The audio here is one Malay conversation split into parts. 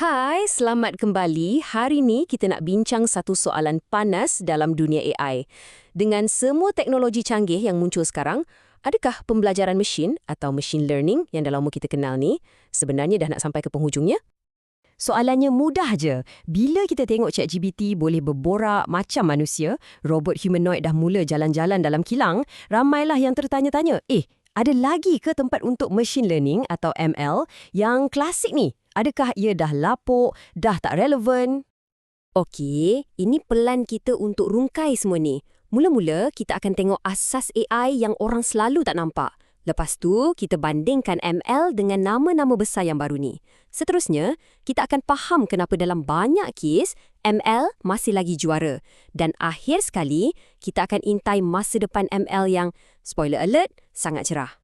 Hai, selamat kembali. Hari ini kita nak bincang satu soalan panas dalam dunia AI. Dengan semua teknologi canggih yang muncul sekarang, adakah pembelajaran mesin atau machine learning yang dah lama kita kenal ni sebenarnya dah nak sampai ke penghujungnya? Soalannya mudah je. Bila kita tengok ChatGPT boleh berborak macam manusia, robot humanoid dah mula jalan-jalan dalam kilang, ramailah yang tertanya-tanya, eh, ada lagi ke tempat untuk machine learning atau ML yang klasik ni? Adakah ia dah lapuk, dah tak relevan? Okey, ini pelan kita untuk rungkai semua ni. Mula-mula, kita akan tengok asas AI yang orang selalu tak nampak. Lepas tu, kita bandingkan ML dengan nama-nama besar yang baru ni. Seterusnya, kita akan faham kenapa dalam banyak kes, ML masih lagi juara. Dan akhir sekali, kita akan intai masa depan ML yang, spoiler alert, sangat cerah.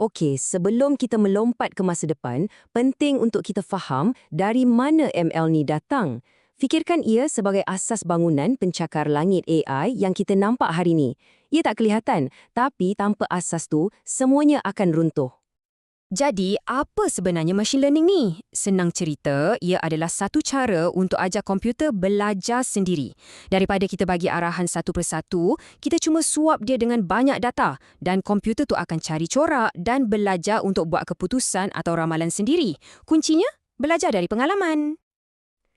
Okey, sebelum kita melompat ke masa depan, penting untuk kita faham dari mana ML ni datang. Fikirkan ia sebagai asas bangunan pencakar langit AI yang kita nampak hari ini. Ia tak kelihatan, tapi tanpa asas tu, semuanya akan runtuh. Jadi, apa sebenarnya machine learning ni? Senang cerita, ia adalah satu cara untuk ajar komputer belajar sendiri. Daripada kita bagi arahan satu persatu, kita cuma suap dia dengan banyak data dan komputer tu akan cari corak dan belajar untuk buat keputusan atau ramalan sendiri. Kuncinya, belajar dari pengalaman.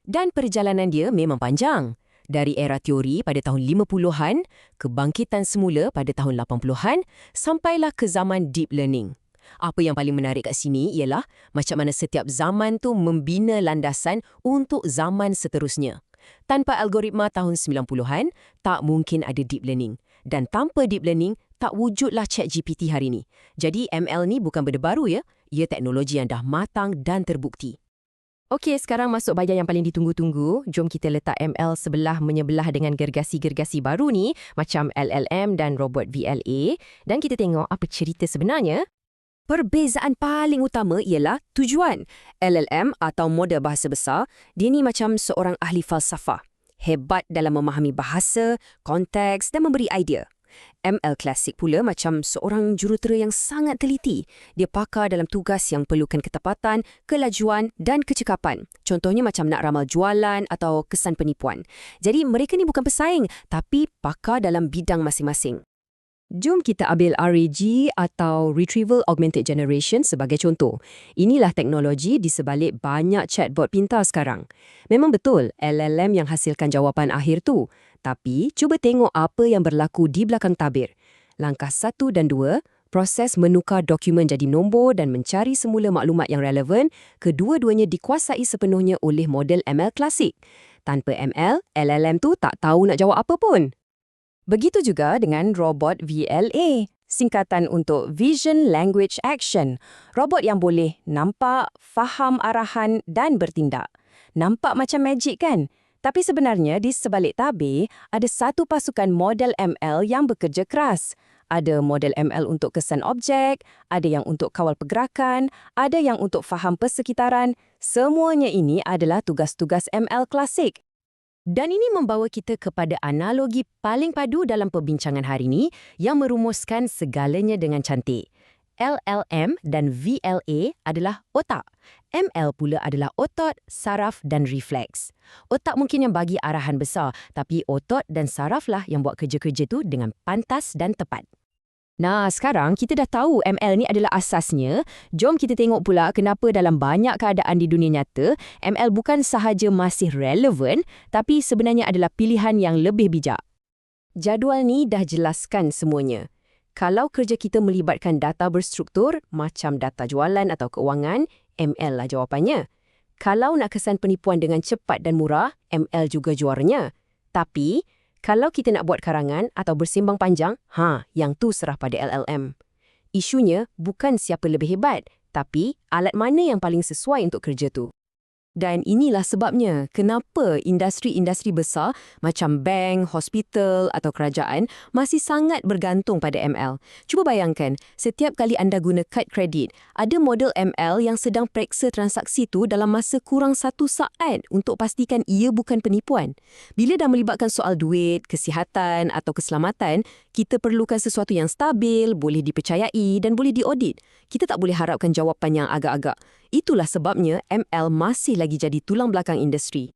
Dan perjalanan dia memang panjang. Dari era teori pada tahun 50-an, kebangkitan semula pada tahun 80-an, sampailah ke zaman deep learning. Apa yang paling menarik kat sini ialah macam mana setiap zaman tu membina landasan untuk zaman seterusnya. Tanpa algoritma tahun 90-an, tak mungkin ada deep learning. Dan tanpa deep learning, tak wujudlah ChatGPT hari ini. Jadi ML ni bukan benda baru ya, ia teknologi yang dah matang dan terbukti. Okey, sekarang masuk bahagian yang paling ditunggu-tunggu. Jom kita letak ML sebelah menyebelah dengan gergasi-gergasi baru ni, macam LLM dan robot VLA. Dan kita tengok apa cerita sebenarnya. Perbezaan paling utama ialah tujuan. LLM atau model bahasa besar, dia ni macam seorang ahli falsafah. Hebat dalam memahami bahasa, konteks dan memberi idea. ML klasik pula macam seorang jurutera yang sangat teliti. Dia pakar dalam tugas yang perlukan ketepatan, kelajuan dan kecekapan. Contohnya macam nak ramal jualan atau kesan penipuan. Jadi mereka ni bukan pesaing tapi pakar dalam bidang masing-masing. Jom kita ambil RAG atau Retrieval Augmented Generation sebagai contoh. Inilah teknologi di sebalik banyak chatbot pintar sekarang. Memang betul LLM yang hasilkan jawapan akhir tu. Tapi cuba tengok apa yang berlaku di belakang tabir. Langkah satu dan dua, proses menukar dokumen jadi nombor dan mencari semula maklumat yang relevan, kedua-duanya dikuasai sepenuhnya oleh model ML klasik. Tanpa ML, LLM tu tak tahu nak jawab apa pun. Begitu juga dengan robot VLA, singkatan untuk Vision Language Action, robot yang boleh nampak, faham arahan dan bertindak. Nampak macam magic kan? Tapi sebenarnya di sebalik tabir ada satu pasukan model ML yang bekerja keras. Ada model ML untuk kesan objek, ada yang untuk kawal pergerakan, ada yang untuk faham persekitaran. Semuanya ini adalah tugas-tugas ML klasik. Dan ini membawa kita kepada analogi paling padu dalam perbincangan hari ini yang merumuskan segalanya dengan cantik. LLM dan VLA adalah otak. ML pula adalah otot, saraf dan refleks. Otak mungkin yang bagi arahan besar, tapi otot dan saraflah yang buat kerja-kerja tu dengan pantas dan tepat. Nah, sekarang kita dah tahu ML ni adalah asasnya. Jom kita tengok pula kenapa dalam banyak keadaan di dunia nyata, ML bukan sahaja masih relevan, tapi sebenarnya adalah pilihan yang lebih bijak. Jadual ni dah jelaskan semuanya. Kalau kerja kita melibatkan data berstruktur, macam data jualan atau keuangan, ML lah jawapannya. Kalau nak kesan penipuan dengan cepat dan murah, ML juga juaranya. Tapi, kalau kita nak buat karangan atau bersimbang panjang, ha, yang tu serah pada LLM. Isunya bukan siapa lebih hebat, tapi alat mana yang paling sesuai untuk kerja tu. Dan inilah sebabnya kenapa industri-industri besar macam bank, hospital atau kerajaan masih sangat bergantung pada ML. Cuba bayangkan, setiap kali anda guna kad kredit, ada model ML yang sedang periksa transaksi tu dalam masa kurang satu saat untuk pastikan ia bukan penipuan. Bila dah melibatkan soal duit, kesihatan atau keselamatan, kita perlukan sesuatu yang stabil, boleh dipercayai dan boleh diaudit. Kita tak boleh harapkan jawapan yang agak-agak. Itulah sebabnya ML masih lagi jadi tulang belakang industri.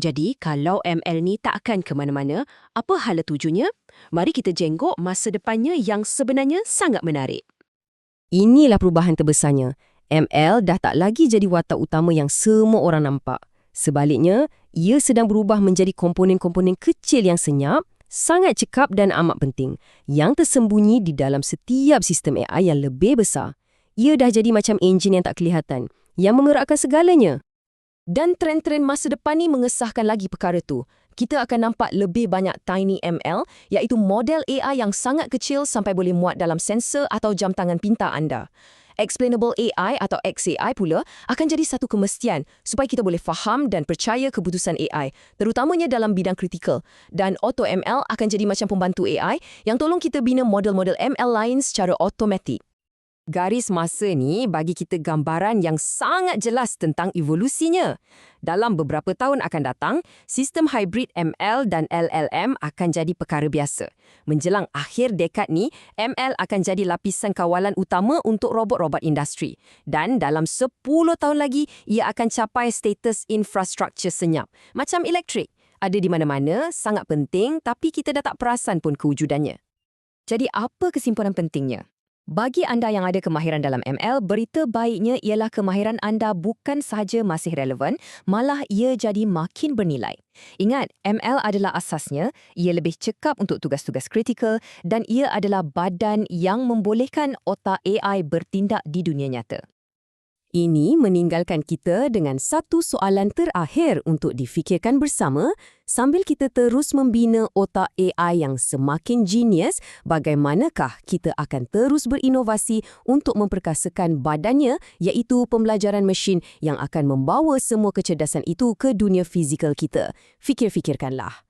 Jadi, kalau ML ni tak akan ke mana-mana, apa hala tujunya? Mari kita jenggok masa depannya yang sebenarnya sangat menarik. Inilah perubahan terbesarnya. ML dah tak lagi jadi watak utama yang semua orang nampak. Sebaliknya, ia sedang berubah menjadi komponen-komponen kecil yang senyap, sangat cekap dan amat penting, yang tersembunyi di dalam setiap sistem AI yang lebih besar. Ia dah jadi macam enjin yang tak kelihatan, yang menggerakkan segalanya. Dan trend-trend masa depan ni mengesahkan lagi perkara tu. Kita akan nampak lebih banyak Tiny ML, iaitu model AI yang sangat kecil sampai boleh muat dalam sensor atau jam tangan pintar anda. Explainable AI atau XAI pula akan jadi satu kemestian supaya kita boleh faham dan percaya keputusan AI, terutamanya dalam bidang kritikal. Dan Auto ML akan jadi macam pembantu AI yang tolong kita bina model-model ML lain secara automatik. Garis masa ni bagi kita gambaran yang sangat jelas tentang evolusinya. Dalam beberapa tahun akan datang, sistem hybrid ML dan LLM akan jadi perkara biasa. Menjelang akhir dekad ni, ML akan jadi lapisan kawalan utama untuk robot-robot industri. Dan dalam 10 tahun lagi, ia akan capai status infrastruktur senyap. Macam elektrik. Ada di mana-mana, sangat penting tapi kita dah tak perasan pun kewujudannya. Jadi apa kesimpulan pentingnya? Bagi anda yang ada kemahiran dalam ML, berita baiknya ialah kemahiran anda bukan sahaja masih relevan, malah ia jadi makin bernilai. Ingat, ML adalah asasnya, ia lebih cekap untuk tugas-tugas kritikal dan ia adalah badan yang membolehkan otak AI bertindak di dunia nyata. Ini meninggalkan kita dengan satu soalan terakhir untuk difikirkan bersama sambil kita terus membina otak AI yang semakin genius, bagaimanakah kita akan terus berinovasi untuk memperkasakan badannya iaitu pembelajaran mesin yang akan membawa semua kecerdasan itu ke dunia fizikal kita. Fikir-fikirkanlah.